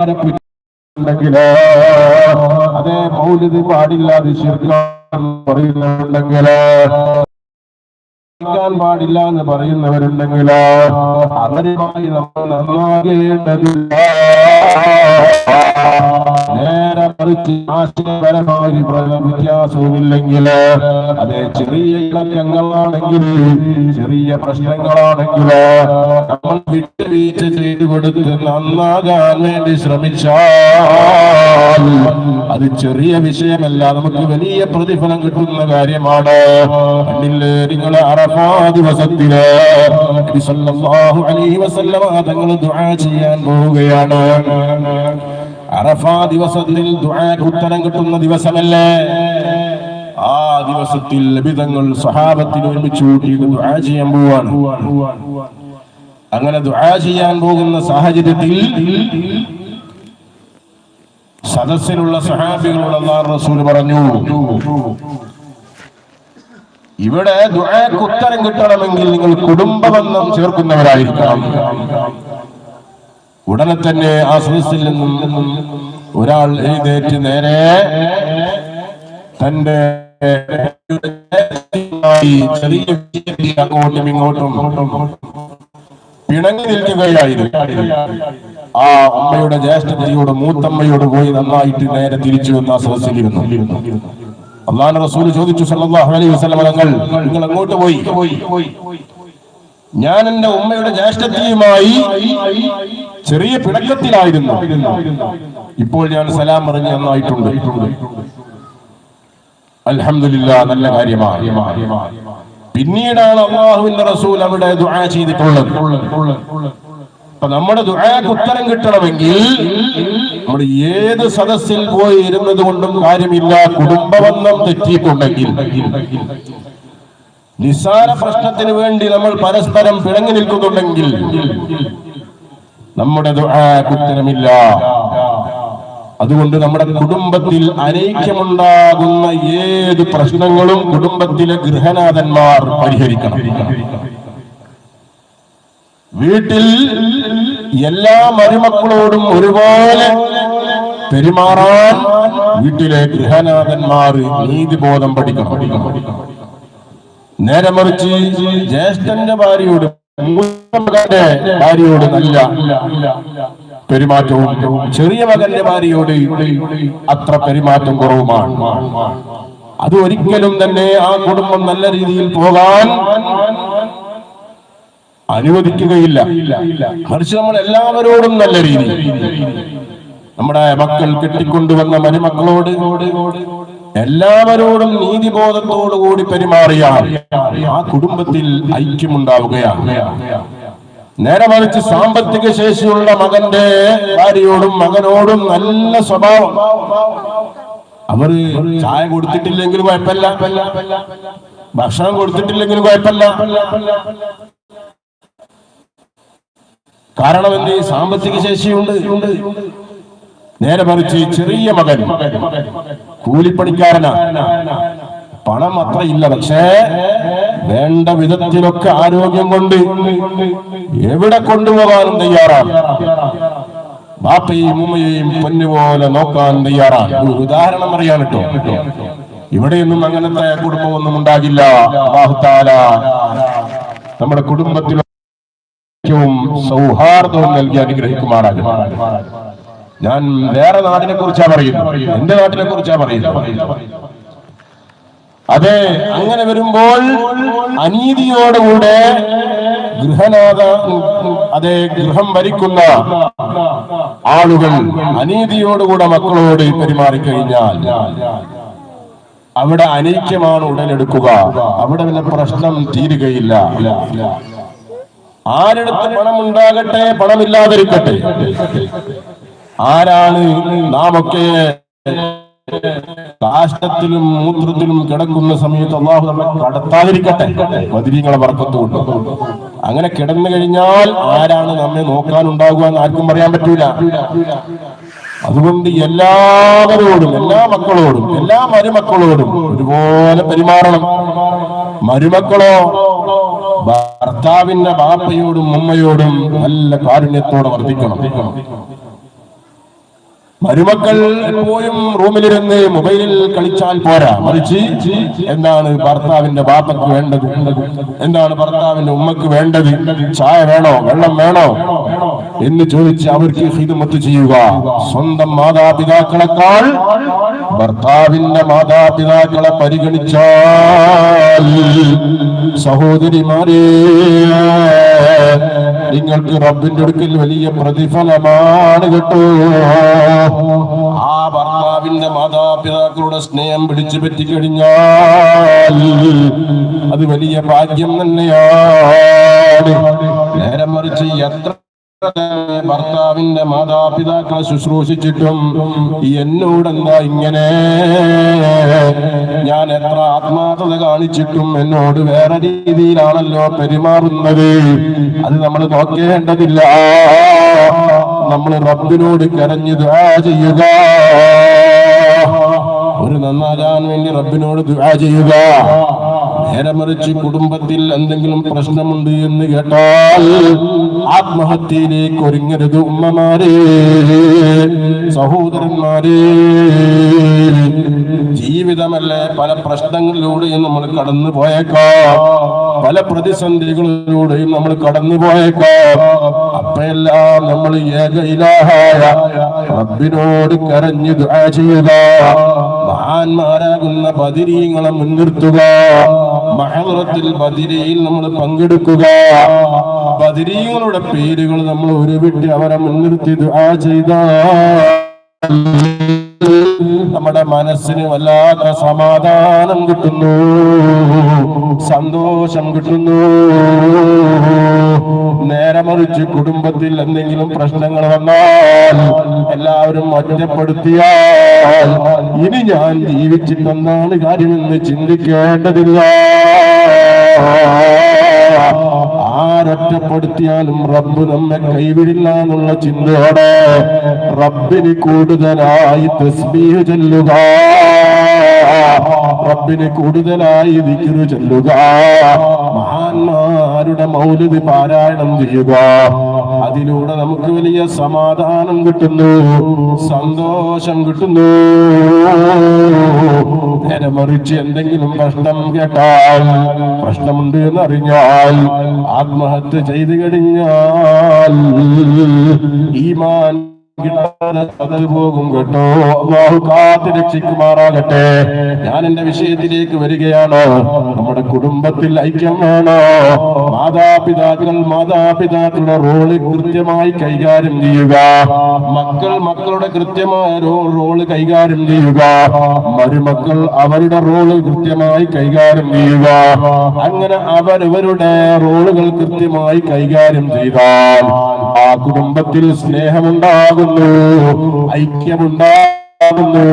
ഉണ്ടെങ്കിലോ അതേ മൗലിത് പാടില്ലാതെ പറയുന്നുണ്ടെങ്കിലോ പാടില്ല എന്ന് പറയുന്നവരുണ്ടെങ്കിലോ അവരുമായി നമ്മൾ നന്നാകേണ്ടതില്ല നേരെ മറിച്ച് ആശയപരമായ വ്യത്യാസവുമില്ലെങ്കിൽ അതെ ചെറിയ ഇളക്കങ്ങളാണെങ്കിൽ ചെറിയ പ്രശ്നങ്ങളാണെങ്കിൽ നമ്മൾ വിട്ടുവീഴ്ച ചെയ്തു കൊടുത്ത് നന്നാകാൻ വേണ്ടി ശ്രമിച്ചാൽ അത് ചെറിയ വിഷയമല്ല. നമുക്ക് വലിയ പ്രതിഫലം കിട്ടുന്ന കാര്യമാണ്. നിങ്ങൾ അറഫാ ദിവസത്തിൽ സല്ലല്ലാഹു അലൈഹി വസല്ലമ തങ്ങൾ ദുആ ചെയ്യാൻ പോവുകയാണ്. അറഫാ ദിവസത്തിൽ ദുആക്ക് ഉത്തരം കിട്ടുന്ന ദിവസമല്ലേ? ആ ദിവസത്തിൽ ലഭിതങ്ങൾ സഹാബത്തിന് ഒരുമിച്ച് കൂട്ടി ദുആ ചെയ്യാൻ പോവാണ്. അങ്ങനെ ദുആ ചെയ്യാൻ പോകുന്ന സാഹചര്യത്തിൽ സദസ്സിലുള്ള സഹാബികളോട് അള്ളാഹു റസൂൽ പറഞ്ഞു ഇവിടെ ദുആക്ക് ഉത്തരം കിട്ടണമെങ്കിൽ നിങ്ങൾ കുടുംബബന്ധം ചേർക്കുന്നവരായിരിക്കണം. ഉടനെ തന്നെ ആ സദസ്സിൽ നിന്നും ഒരാൾ എഴുന്നേറ്റ് നേരെ തന്റെ ചെറിയ അങ്ങോട്ടും ഇങ്ങോട്ടും പിണങ്ങി നിൽക്കുകയായിരുന്നു. ആ അമ്മയുടെ ജ്യേഷ്ഠതയോട് മൂത്തമ്മയോട് പോയി നന്നായിട്ട് നേരെ തിരിച്ചു വന്ന ആ സദസ്സിലിരുന്നു അള്ളാഹു റസൂൽ ചോദിച്ചു സല്ലല്ലാഹു അലൈഹി വസല്ലം തങ്ങൾ നിങ്ങൾ അങ്ങോട്ട് പോയി. ഞാൻ എന്റെ ഉമ്മയുടെ ജ്യേഷ്ഠത്തിയുമായി ചെറിയ പിണക്കത്തിലായിരുന്നു. ഇപ്പോൾ ഞാൻ സലാം പറഞ്ഞ് നന്നായിട്ടുണ്ട്. അൽഹംദുലില്ലാ നല്ല കാര്യമാണ്. പിന്നീടാണ് അള്ളാഹുവിന്റെ റസൂൽ അവിടെ ദുആ ചെയ്തിട്ടുള്ളത്. അപ്പൊ നമ്മുടെ ദുആക്ക് ഉത്തരം കിട്ടണമെങ്കിൽ നമ്മൾ ഏത് സദസ്സിൽ പോയി ഇരുന്നത് കൊണ്ടും കാര്യമില്ല. കുടുംബബന്ധം തെറ്റിയിട്ടുണ്ടെങ്കിൽ. നിസ്സാര പ്രശ്നത്തിന് വേണ്ടി നമ്മൾ പരസ്പരം പിണങ്ങി നിൽക്കുന്നുണ്ടെങ്കിൽ നമ്മുടെ ഉത്തരമില്ല. അതുകൊണ്ട് നമ്മുടെ കുടുംബത്തിൽ അനൈക്യമുണ്ടാകുന്ന ഏത് പ്രശ്നങ്ങളും കുടുംബത്തിലെ ഗൃഹനാഥന്മാർ പരിഹരിക്കണം. വീട്ടിൽ എല്ലാ മരുമക്കളോടും ഒരുപോലെ പെരുമാറാൻ വീട്ടിലെ ഗൃഹനാഥന്മാർ നീതിബോധം പഠിക്കണം. നേരെ മറിച്ച് ജ്യേഷ്ഠന്റെ ഭാര്യയോട് മകന്റെ ഭാര്യയോട് നല്ല പെരുമാറ്റവും ചെറിയ മകന്റെ ഭാര്യയോട് അത്ര പെരുമാറ്റം കുറവുമാണ്. അത് ഒരിക്കലും തന്നെ ആ കുടുംബം നല്ല രീതിയിൽ പോകാൻ അനുവദിക്കുകയില്ല. മറിച്ച് നമ്മൾ എല്ലാവരോടും നല്ല രീതിയിൽ നമ്മുടെ മക്കൾ കെട്ടിക്കൊണ്ടുവന്ന മരുമക്കളോട് എല്ലാവരോടും നീതിബോധത്തോടു കൂടി പെരുമാറിയാൽ ആ കുടുംബത്തിൽ ഐക്യമുണ്ടാവുകയാണ്. നേരെ മറിച്ച് സാമ്പത്തിക ശേഷിയുള്ള മകന്റെ ഭാര്യയോടും മകനോടും നല്ല സ്വഭാവം. അവർ ചായ കൊടുത്തിട്ടില്ലെങ്കിലും കുഴപ്പമില്ല. ഭക്ഷണം കൊടുത്തിട്ടില്ലെങ്കിലും കുഴപ്പമില്ല. കാരണം എന്ത്? സാമ്പത്തിക ശേഷിയുണ്ട്. നേരെ മറിച്ച് ചെറിയ മകൻ. കൂലിപ്പണിക്കാരനാ. പണം അത്ര ഇല്ല പക്ഷേ വേണ്ട വിധത്തിലൊക്കെ ആരോഗ്യം കൊണ്ട് എവിടെ കൊണ്ടുപോകാനും തയ്യാറാണ്. ബാപ്പയും ഉമ്മയെയും പൊന്നുപോലെ നോക്കാൻ തയ്യാറാണ്. ഒരു ഉദാഹരണം അറിയാൻ കേട്ടോ ഇവിടെയൊന്നും അങ്ങനത്തെ കുടുംബമൊന്നും ഉണ്ടാകില്ല. നമ്മുടെ കുടുംബത്തിൽ ഐക്യവും സൗഹാർദ്ദവും നൽകി അനുഗ്രഹിക്കുമാറാകും ഞാൻ വേറെ നാടിനെ കുറിച്ചാ പറയുന്നു എന്റെ നാട്ടിനെ കുറിച്ചാ പറയുന്നു അതെ അങ്ങനെ വരുമ്പോൾ അനീതിയോടുകൂടെ ഗൃഹനാഥ അതെ ഗൃഹം ഭരിക്കുന്ന ആളുകൾ അനീതിയോടുകൂടെ മക്കളോട് പെരുമാറിക്കഴിഞ്ഞാൽ അവിടെ അനൈക്യമാണ് ഉടലെടുക്കുക. അവിടെ പിന്നെ പ്രശ്നം തീരുകയില്ല. ആരെടുത്ത് പണം ഉണ്ടാകട്ടെ പണമില്ലാതിരിക്കട്ടെ. ആരാണ് നാമൊക്കെ കാഷ്ടത്തിലും മൂത്രത്തിലും കിടക്കുന്ന സമയത്ത് അള്ളാഹു നമ്മെ കടത്താതിരിക്കട്ടെ? മതിരിങ്ങളെ വർക്കത്തുകൊണ്ട് അങ്ങനെ കിടന്നു കഴിഞ്ഞാൽ ആരാണ് നമ്മെ നോക്കാനുണ്ടാകുക എന്ന് ആർക്കും പറയാൻ പറ്റൂല. അതുകൊണ്ട് എല്ലാവരോടും എല്ലാ മക്കളോടും എല്ലാ മരുമക്കളോടും ഒരുപോലെ പെരുമാറണം. മരുമക്കളോ ഭർത്താവിന്റെ ബാപ്പയോടും ഉമ്മയോടും നല്ല കാരുണ്യത്തോടെ വർദ്ധിക്കണം. മരുമക്കൾ എപ്പോഴും റൂമിലിരുന്ന് മൊബൈലിൽ കളിച്ചാൽ പോരാ. മറിച്ച് എന്താണ് ഭർത്താവിന്റെ ബാപ്പക്ക് വേണ്ടത്? എന്താണ് ഭർത്താവിന്റെ ഉമ്മക്ക് വേണ്ടത്? ചായ വേണോ? വെള്ളം വേണോ? എന്ന് ചോദിച്ച് അവർക്ക് ഹിതുമത്ത് ചെയ്യുക. സ്വന്തം മാതാപിതാക്കളെക്കാൾ ഭർത്താവിന്റെ മാതാപിതാക്കളെ പരിഗണിച്ചാൽ സഹോദരിമാരെ നിങ്ങൾക്ക് റബ്ബിന്റെ അടുക്കിൽ വലിയ പ്രതിഫലമാണ് കേട്ടോ. ആ ഭർത്താവിന്റെ മാതാപിതാക്കളുടെ സ്നേഹം പിടിച്ചു പറ്റി കഴിഞ്ഞാൽ അത് വലിയ ഭാഗ്യം തന്നെയാണ്. നേരം മറിച്ച് എത്ര ഭർത്താവിന്റെ മാതാപിതാക്കളെ ശുശ്രൂഷിച്ചിട്ടും എന്നോടെന്താ ഇങ്ങനെ? ഞാൻ എത്ര ആത്മാർത്ഥത കാണിച്ചിട്ടും എന്നോട് വേറെ രീതിയിലാണല്ലോ പെരുമാറുന്നത്. അത് നമ്മൾ നോക്കേണ്ടതില്ല. നമ്മൾ റബ്ബിനോട് കരഞ്ഞു ദുആ ചെയ്യുക. ഒരു നന്നാകാൻ വേണ്ടി റബ്ബിനോട് ദുആ ചെയ്യുക. നേരെ മറിച്ച് കുടുംബത്തിൽ എന്തെങ്കിലും പ്രശ്നമുണ്ട് എന്ന് കേട്ടാൽ ആത്മഹത്യയിലേക്ക് ഒരുങ്ങരുത് ഉമ്മമാരെ സഹോദരന്മാരെ. ജീവിതമല്ലേ പല പ്രശ്നങ്ങളിലൂടെയും നമ്മൾ കടന്നു പോയേക്കാം. പല പ്രതിസന്ധികളിലൂടെയും നമ്മൾ കടന്നു പോയേക്കാം. അപ്പയെല്ലാം നമ്മൾ ഏകയിലാഹായ റബ്ബിനോട് കരഞ്ഞു ദുആ ചെയ്യുക. മഹാന്മാരാകുന്ന പതിരീങ്ങളെ മുൻനിർത്തുക. മഹറത്തിൽ ബദിരിയിൽ നമ്മൾ പങ്കെടുക്കുക. ബദിരീങ്ങളുടെ പേരുകൾ നമ്മൾ ഉരുവിട്ട് അവരെ മുൻനിർത്തി ദുആ ചെയ്ത നമ്മുടെ മനസ്സിന് വല്ലാത്ത സമാധാനം കിട്ടുന്നു. സന്തോഷം കിട്ടുന്നു. നേരെ മറിച്ച് കുടുംബത്തിൽ എന്തെങ്കിലും പ്രശ്നങ്ങൾ വന്നാൽ എല്ലാവരും ഒറ്റപ്പെടുത്തിയാൽ ഇനി ഞാൻ ജീവിച്ചിട്ടെന്താണ് കാര്യമെന്ന് ചിന്തിക്കേണ്ടതില്ല. ആരൊറ്റപ്പെടുത്തിയാലും റബ്ബ് നമ്മെ കൈവിടില്ല എന്നുള്ള ചിന്തയോടെ റബ്ബിന് കൂടുതലായി തസ്ബീഹ് ചെല്ലുക. റബ്ബിന് കൂടുതലായി ദിക്റ് ചെല്ലുക. മഹാന്മാരുടെ മൗലിദ് പാരായണം ചെയ്യുക. അതിലൂടെ നമുക്ക് വലിയ സമാധാനം കിട്ടുന്നു സന്തോഷം കിട്ടുന്നു. നേരെ മറിച്ച് എന്തെങ്കിലും പ്രശ്നം കേട്ടാൽ പ്രശ്നമുണ്ട് എന്ന് അറിഞ്ഞാൽ ആത്മഹത്യ ചെയ്തു കഴിഞ്ഞാൽ ഈമാൻ കിട്ടാതെ പോകും കേട്ടോ. അള്ളാഹു കാത്ത് രക്ഷിക്കുമാറാകട്ടെ. ഞാൻ എന്റെ വിഷയത്തിലേക്ക് വരികയാണ്. നമ്മുടെ കുടുംബത്തിൽ ഐക്യം വേണോ മാതാപിതാക്കൾ മാതാപിതാക്കളുടെ റോൾ കൃത്യമായി കൈകാര്യം ചെയ്യുക. മക്കൾ മക്കളുടെ കൃത്യമായ റോൾ കൈകാര്യം ചെയ്യുക. മരുമക്കൾ അവരുടെ റോൾ കൃത്യമായി കൈകാര്യം ചെയ്യുക. അങ്ങനെ അവരവരുടെ റോളുകൾ കൃത്യമായി കൈകാര്യം ചെയ്താൽ ആ കുടുംബത്തിൽ സ്നേഹമുണ്ടാകുന്നു ഐക്യമുണ്ടാകുന്നു.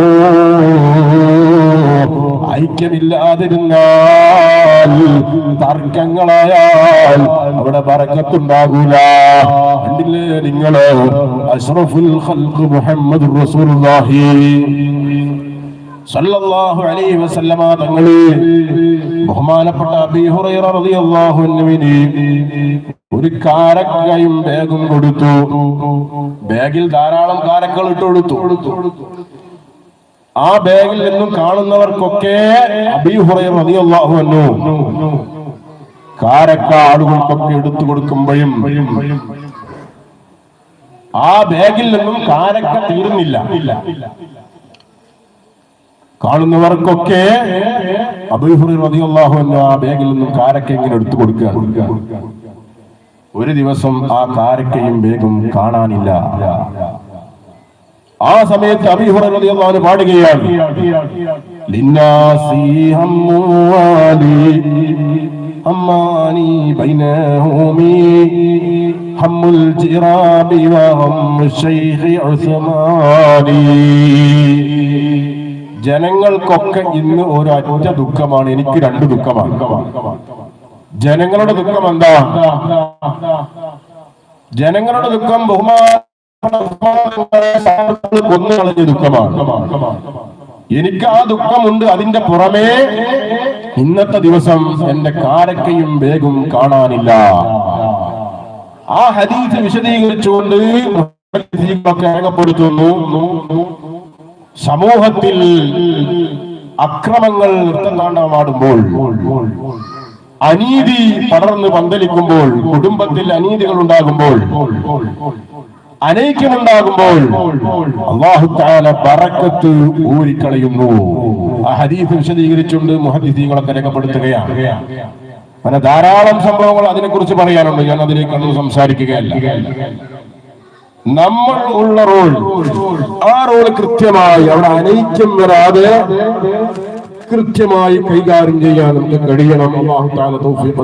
ഐക്യമില്ലാതിരുന്നാൽ തർക്കങ്ങളായാൽ അവിടെ പറക്കത്തുണ്ടാകൂല കണ്ടില്ലേ നിങ്ങൾ? അഷ്റഫുൽ മുഹമ്മദ് റസൂലുള്ളാഹി. സല്ലല്ലാഹു അലൈഹി വസല്ലമ തങ്ങളെ ബഹുമാനപ്പെട്ട ഹുറൈറ റളിയല്ലാഹു അൻഹുവിനെ ഒരു കാരക്കയും ബാഗും കൊടുത്തു. ബാഗിൽ ധാരാളം കാരക്കൾ ഇട്ടു കൊടുത്തു. ആ ബാഗിൽ നിന്നും കാണുന്നവർക്കൊക്കെ അബീ ഹുറൈറ റളിയല്ലാഹു അൻഹു കാരക്ക ആളുകൾക്കൊക്കെ എടുത്തു കൊടുക്കുമ്പോഴും ആ ബാഗിൽ നിന്നും കാരക്ക തീരുന്നില്ല. കാണുന്നവർക്കൊക്കെ ബാഗിൽ നിന്നും കാരക്കെങ്കിലും എടുത്തു കൊടുക്കുക? ഒരു ദിവസം ആ കാരക്കയും ബേഗും കാണാനില്ല. ആ സമയത്ത് അബിഹുറിയാഹു പാടുകയാണ്. ഉസ്മാനി. ജനങ്ങൾക്കൊക്കെ ഇന്ന് ഒരു അറ്റ ദുഃഖമാണ്. എനിക്ക് രണ്ട് ദുഃഖമാണ്. ജനങ്ങളുടെ ദുഃഖം എന്താ? ജനങ്ങളുടെ ദുഃഖം ബഹുമാന കൊന്നു കളഞ്ഞ ദുഃഖമാണ്. എനിക്ക് ആ ദുഃഖമുണ്ട്. അതിന്റെ പുറമേ ഇന്നത്തെ ദിവസം എന്റെ കാരക്കയും വേഗം കാണാനില്ല. ആ ഹദീസ് വിശദീകരിച്ചുകൊണ്ട് രേഖപ്പെടുത്തുന്നു. സമൂഹത്തിൽ അക്രമങ്ങൾ നൃത്തതാണ്ഡവമാടുമ്പോൾ അനീതി പടർന്ന് പന്തലിക്കുമ്പോൾ കുടുംബത്തിൽ അനീതികൾ ഉണ്ടാകുമ്പോൾ അനൈക്യമുണ്ടാകുമ്പോൾ അള്ളാഹു താല ബറക്കത്ത് ഊരിക്കളയുന്നു. ആ ഹദീസ് വിശദീകരിച്ചുകൊണ്ട് മുഹദ്ദീങ്ങളൊക്കെ രേഖപ്പെടുത്തുകയാണ്. അങ്ങനെ ധാരാളം സംഭവങ്ങൾ അതിനെക്കുറിച്ച് പറയാനുണ്ട്. ഞാൻ അതിനെ കണ്ടു സംസാരിക്കുകയല്ല. നമ്മൾ ഉള്ള റോൾ. ആ റോൾ കൃത്യമായി അവിടെ അനൈക്യം വരാതെ കൃത്യമായി കൈകാര്യം ചെയ്യാൻ നമുക്ക് കഴിയണം. താല തൗഫീഖ്